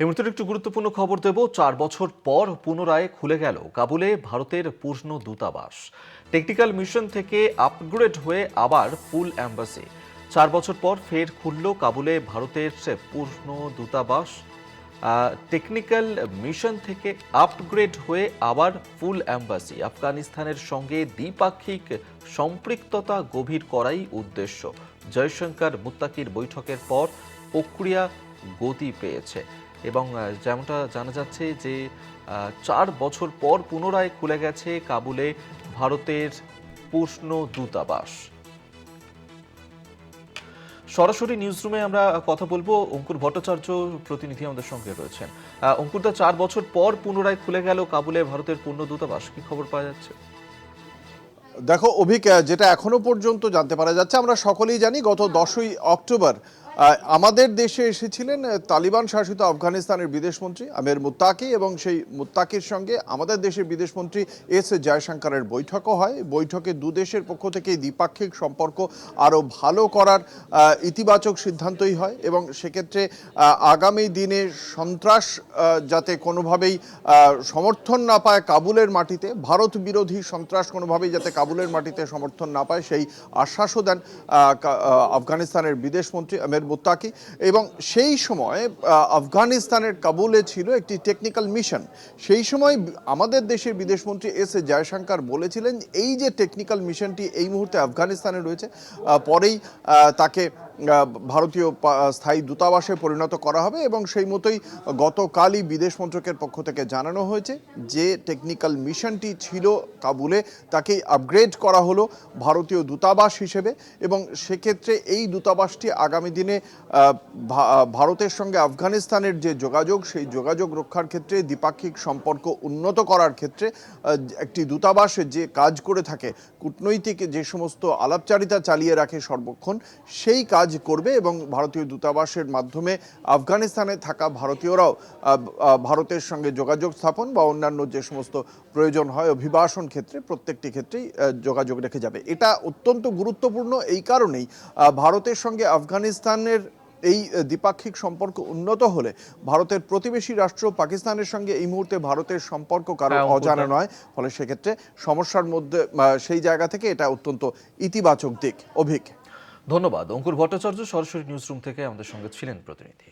এই মুহূর্তে একটু গুরুত্বপূর্ণ খবর দেব। চার বছর পর পুনরায় খুলে গেল কাবুলে ভারতের পূর্ণ দূতাবাস। টেকনিক্যাল মিশন থেকে আপগ্রেড হয়ে আবার ফুল অ্যাম্বাসি। চার বছর পর ফের খুলল কাবুলে ভারতের পূর্ণ দূতাবাস। টেকনিক্যাল মিশন থেকে আপগ্রেড হয়ে আবার ফুল অ্যাম্বাসি। আফগানিস্তানের সঙ্গে দ্বিপাক্ষিক সম্পৃক্ততা গভীর করাই উদ্দেশ্য। জয়শঙ্কর মুত্তাকির বৈঠকের পর প্রক্রিয়া গতি পেয়েছে। এবং যেমনটা জানা যাচ্ছে যে চার বছর পর পুনরায় খুলে গেছে কাবুলে ভারতের পূর্ণ দূতাবাস। সরাসরি নিউজরুমে আমরা কথা বলব। অঙ্কুর ভট্টাচার্য প্রতিনিধি আমাদের সঙ্গে রয়েছেন। আহ, অঙ্কুর দা চার বছর পর পুনরায় খুলে গেল কাবুলে ভারতের পূর্ণ দূতাবাস। কি খবর পাওয়া যাচ্ছে? দেখো অভিক যেটা এখনও পর্যন্ত জানতে পারা যাচ্ছে আমরা সকলেই জানি গত দশই অক্টোবর আমাদের দেশে এসেছিলেন তালিবান শাসিত আফগানিস্তানের বিদেশমন্ত্রী আমের মুত্তাকি এবং সেই মুত্তাকির সঙ্গে আমাদের দেশের বিদেশমন্ত্রী এস জয়শঙ্করের বৈঠকও হয়। বৈঠকে দু দেশের পক্ষ থেকে দ্বিপাক্ষিক সম্পর্ক আরও ভালো করার ইতিবাচক সিদ্ধান্তই হয় এবং সেক্ষেত্রে আগামী দিনে সন্ত্রাস যাতে কোনোভাবেই সমর্থন না পায় কাবুলের মাটিতে, ভারত বিরোধী সন্ত্রাস কোনোভাবেই যাতে কাবুলের মাটিতে সমর্থন না পায়, সেই আশ্বাসও দেন আফগানিস্তানের বিদেশমন্ত্রী আমের মুত্তাকি। এবং সেই সময় আফগানিস্তানের কাবুলে ছিল একটি টেকনিক্যাল মিশন সেই সময় আমাদের দেশের বিদেশমন্ত্রী এস এ জয়শঙ্কর বলেছিলেন, এই যে টেকনিক্যাল মিশনটি এই মুহূর্তে আফগানিস্তানে রয়েছে পরেই তাকে ভারতীয় স্থায়ী দূতাবাসে পরিণত করা হবে এবং সেই মতোই গতকালই বিদেশ মন্ত্রকের পক্ষ থেকে জানানো হয়েছে যে টেকনিক্যাল মিশনটি ছিল কাবুলে, তাকে আপগ্রেড করা হলো ভারতীয় দূতাবাস হিসেবে এবং সেক্ষেত্রে এই দূতাবাসটি আগামী দিনে ভারতের সঙ্গে আফগানিস্তানের যে যোগাযোগ, সেই যোগাযোগ রক্ষার ক্ষেত্রে দ্বিপাক্ষিক সম্পর্ক উন্নত করার ক্ষেত্রে একটি দূতাবাস যে কাজ করে থাকে, কূটনৈতিক যে সমস্ত আলাপচারিতা চালিয়ে রাখে সর্বক্ষণ, সেই কাজ করবে এবং ভারতীয় দূতাবাসের মাধ্যমে আফগানিস্তানে থাকা ভারতীয়রাও ভারতের সঙ্গে যোগাযোগ স্থাপন বা অন্যান্য যে সমস্ত প্রয়োজন হয় অভিবাসন ক্ষেত্রে প্রত্যেকটি ক্ষেত্রেই যোগাযোগ রেখে যাবে। এটা অত্যন্ত গুরুত্বপূর্ণ এই কারণেই ভারতের সঙ্গে আফগানিস্তানের এই দ্বিপাক্ষিক সম্পর্ক উন্নত হলে ভারতের প্রতিবেশী রাষ্ট্র পাকিস্তানের সঙ্গে এই মুহূর্তে ভারতের সম্পর্ক কারও হ্যাঁ, অজানা নয়। ফলে সেক্ষেত্রে সমস্যার মধ্যে সেই জায়গা থেকে এটা অত্যন্ত ইতিবাচক দিক। অভিক। ধন্যবাদ। অঙ্কুর ভট্টাচার্য সরাসরি নিউজরুম থেকে আমাদের সঙ্গে ছিলেন প্রতিনিধি।